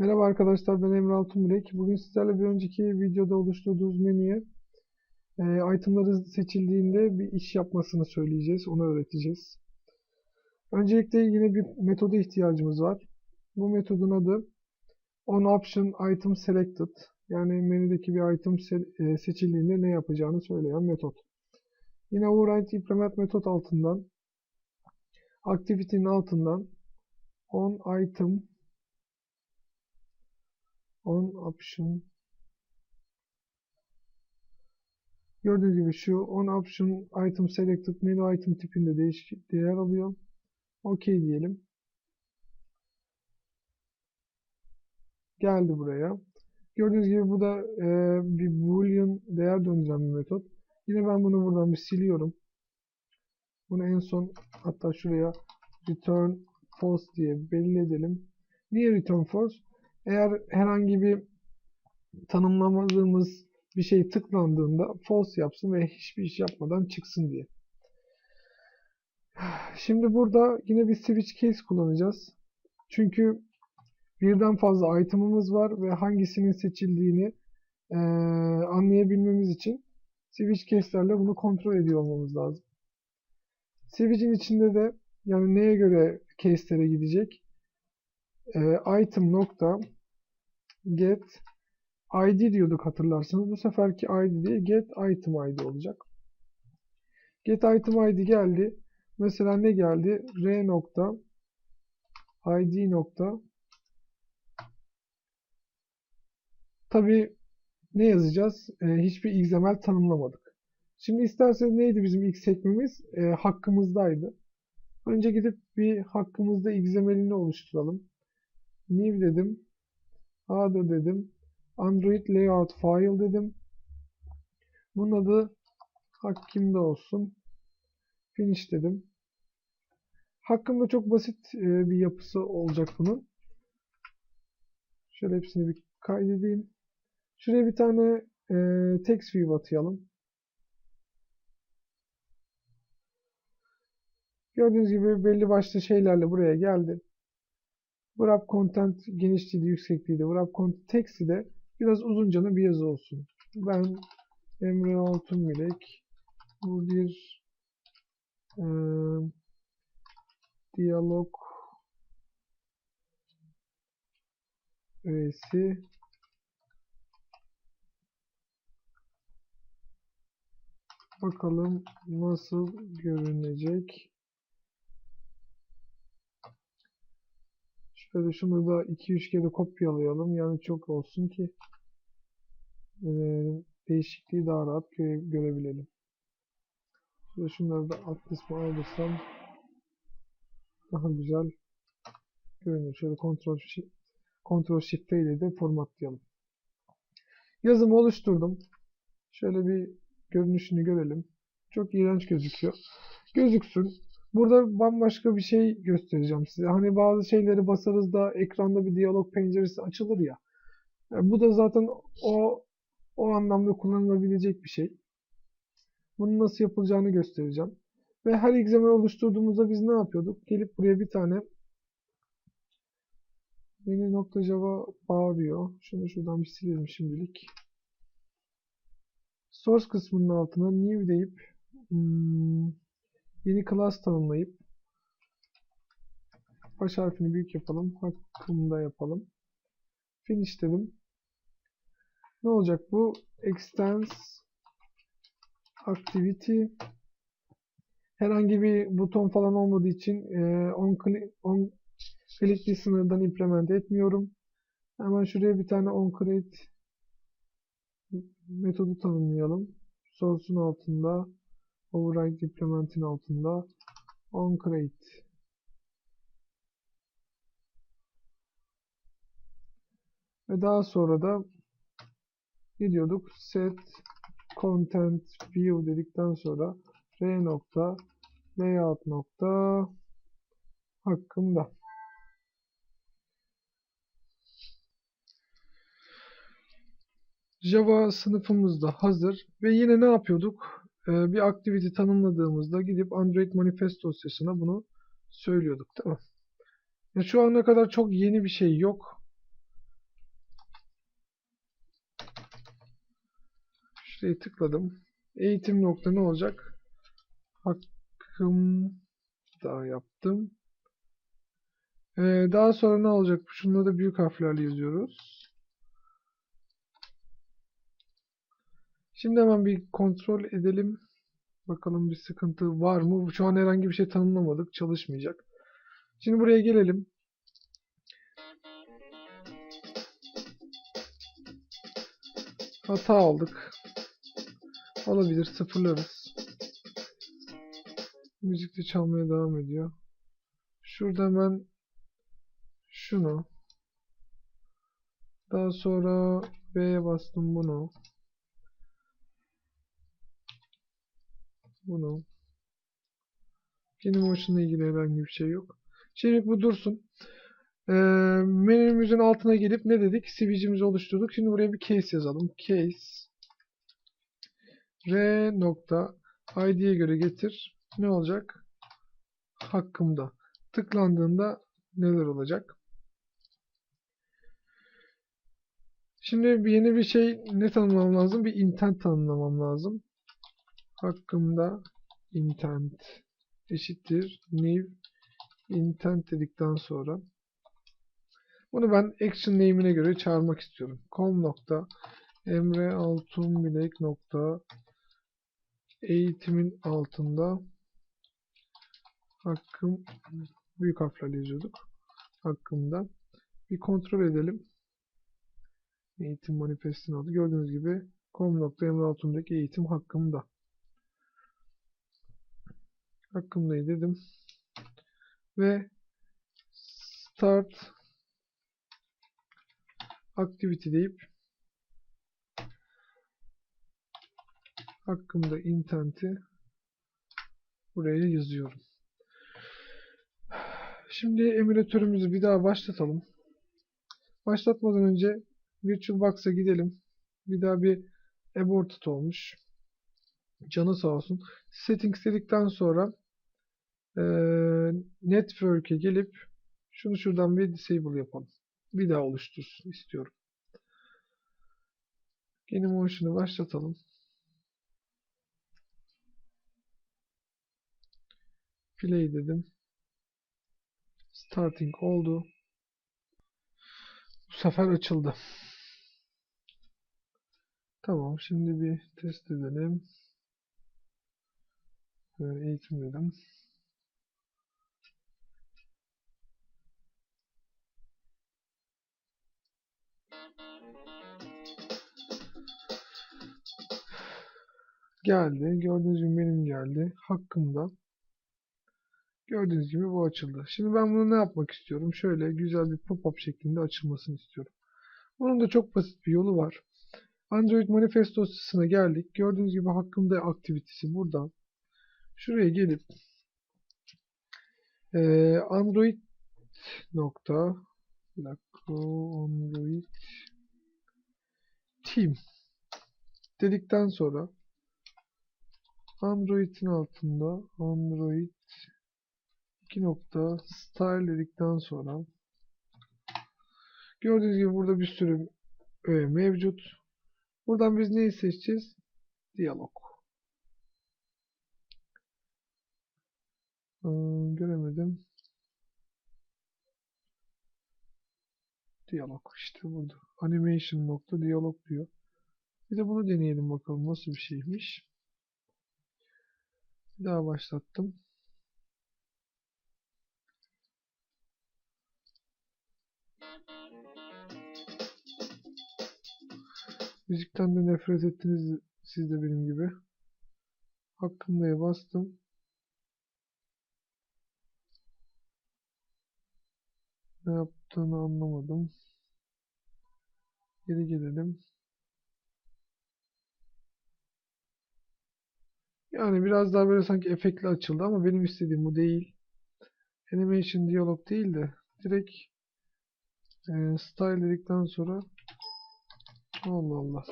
Merhaba arkadaşlar ben Emre Altunbilek. Bugün sizlerle bir önceki videoda oluşturduğumuz menüye e, itemları seçildiğinde bir iş yapmasını söyleyeceğiz. Onu öğreteceğiz. Öncelikle yine bir metoda ihtiyacımız var. Bu metodun adı onOption item selected. Yani menüdeki bir item se e, seçildiğinde ne yapacağını söyleyen metot. Yine override implement metot altından activity'nin altından on item on option Gördüğünüz gibi şu on option item selected menü item tipinde değişik değer alıyor. OK diyelim. Geldi buraya. Gördüğünüz gibi bu da e, bir boolean değer döndüren bir metot. Yine ben bunu buradan bir siliyorum. Bunu en son hatta şuraya return false diye belli edelim. Niye return false? Eğer herhangi bir tanımlamadığımız bir şey tıklandığında false yapsın ve hiçbir iş yapmadan çıksın diye. Şimdi burada yine bir switch case kullanacağız. Çünkü birden fazla item'ımız var ve hangisinin seçildiğini e, anlayabilmemiz için switch case'lerle bunu kontrol ediyor olmamız lazım. Switch'in içinde de yani neye göre case'lere gidecek? E, item nokta get id diyorduk hatırlarsanız. Bu seferki id değil get item id olacak. Get item id geldi. Mesela ne geldi? r nokta id nokta Tabi ne yazacağız? E, hiçbir XML tanımlamadık. Şimdi isterseniz neydi bizim ilk sekmemiz? E, hakkımızdaydı. Önce gidip bir hakkımızda XML'ini oluşturalım. New dedim. Other dedim. Android Layout File dedim. Bunun adı hakkimde olsun. Finish dedim. Hakkımda çok basit e, bir yapısı olacak bunun. Şöyle hepsini bir kaydedeyim. Şuraya bir tane e, text view atayalım. Gördüğünüz gibi belli başlı şeylerle buraya geldi. Wrap content genişliği de yüksekliği de wrap content text'i de biraz uzuncanı bir yazı olsun. Ben Emre Altun Bilek bu bir e, diyalog öğesi bakalım nasıl görünecek Şöyle şunu da 2-3 kere kopyalayalım. Yani çok olsun ki e, değişikliği daha rahat göre, görebilelim. Şöyle şunları da alt kısmı alırsam daha güzel görünür. Şöyle kontrol kontrol shift ile de formatlayalım. Yazımı oluşturdum. Şöyle bir görünüşünü görelim. Çok iğrenç gözüküyor. Gözüksün. Burada bambaşka bir şey göstereceğim size. Hani bazı şeyleri basarız da ekranda bir diyalog penceresi açılır ya. Yani bu da zaten o o anlamda kullanılabilecek bir şey. Bunun nasıl yapılacağını göstereceğim. Ve her XML oluşturduğumuzda biz ne yapıyorduk? Gelip buraya bir tane menu.java bağırıyor. Şunu şuradan bir silelim şimdilik. Source kısmının altına new deyip hmm, Yeni class tanımlayıp baş harfini büyük yapalım. Hakkında yapalım. Finish dedim. Ne olacak bu? Extends activity herhangi bir buton falan olmadığı için e, on, click, on clickli sınırdan implement etmiyorum. Hemen şuraya bir tane on create metodu tanımlayalım. Source'un altında override implement'in altında. On create ve daha sonra da ne diyorduk? Set content view dedikten sonra r nokta layout nokta hakkında. Java sınıfımız da hazır. Ve yine ne yapıyorduk? Ee, bir activity tanımladığımızda gidip Android manifest dosyasına bunu söylüyorduk değil mi? Ya şu ana kadar çok yeni bir şey yok. Şuraya tıkladım. Eğitim nokta ne olacak? Hakkım daha yaptım. Ee, daha sonra ne olacak? Şunları da büyük harflerle yazıyoruz. Şimdi hemen bir kontrol edelim. Bakalım bir sıkıntı var mı? Şu an herhangi bir şey tanımlamadık. Çalışmayacak. Şimdi buraya gelelim. Hata aldık. Olabilir. Sıfırlarız. Müzik de çalmaya devam ediyor. Şurada hemen şunu. Daha sonra B'ye bastım bunu. Bunu. Benim hoşuna ilgili herhangi bir şey yok. Şimdi bu dursun. Ee, menümüzün altına gelip ne dedik? CV'cimizi oluşturduk. Şimdi buraya bir case yazalım. Case r nokta id'ye göre getir. Ne olacak? Hakkımda. Tıklandığında neler olacak? Şimdi yeni bir şey ne tanımlamam lazım? Bir intent tanımlamam lazım. Hakkımda intent eşittir new intent dedikten sonra bunu ben action name'ine göre çağırmak istiyorum. com nokta emre altunbilek nokta eğitimin altında hakkım büyük harflerle yazıyorduk. Hakkımda bir kontrol edelim. Eğitim manifestini aldı. Gördüğünüz gibi com.emre eğitim hakkımda. Hakkımdayı dedim. Ve start activity deyip hakkımda intent'i buraya yazıyorum. Şimdi emülatörümüzü bir daha başlatalım. Başlatmadan önce VirtualBox'a gidelim. Bir daha bir aborted olmuş. Canı sağ olsun. Settings dedikten sonra e, Network'e gelip şunu şuradan bir disable yapalım. Bir daha oluştursun istiyorum. Motion'u başlatalım. Play dedim. Starting oldu. Bu sefer açıldı. Tamam. Şimdi bir test edelim. Eğitim dedim. Geldi. Gördüğünüz gibi benim geldi. Hakkımda. Gördüğünüz gibi bu açıldı. Şimdi ben bunu ne yapmak istiyorum? Şöyle güzel bir pop-up şeklinde açılmasını istiyorum. Bunun da çok basit bir yolu var. Android manifestosuna geldik. Gördüğünüz gibi hakkımda aktivitesi burada. Şuraya gelip e, Android nokta Android Team dedikten sonra Android'in altında Android 2 nokta style dedikten sonra gördüğünüz gibi burada bir sürü öğe mevcut. Buradan biz neyi seçeceğiz? Diyalog. Ee, göremedim. Diyalog işte burada. Animation nokta diyalog diyor. Bir de bunu deneyelim bakalım nasıl bir şeymiş. Bir daha başlattım. Müzikten de nefret ettiniz siz de benim gibi. Hakkımda'ya bastım. Ne yaptığını anlamadım. Geri gelelim. Yani biraz daha böyle sanki efektli açıldı ama benim istediğim bu değil. Animation diyalog değil de direkt e, style dedikten sonra Allah Allah.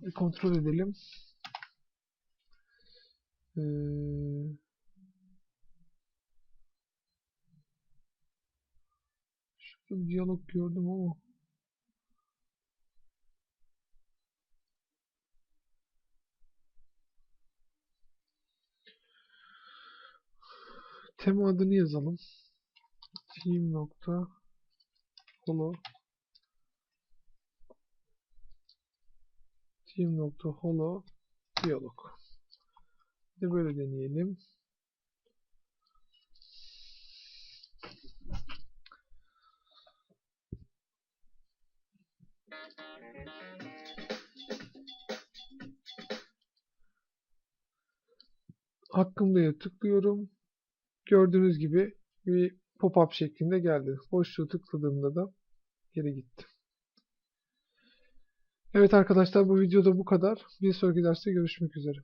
Bir kontrol edelim. Ee, bir diyalog gördüm ama. Tema adını yazalım. Team nokta holo team nokta holo diyalog de böyle deneyelim. Hakkımda'ya tıklıyorum. Gördüğünüz gibi bir pop-up şeklinde geldi. Boşluğu tıkladığımda da geri gitti. Evet arkadaşlar bu videoda bu kadar. Bir sonraki derste görüşmek üzere.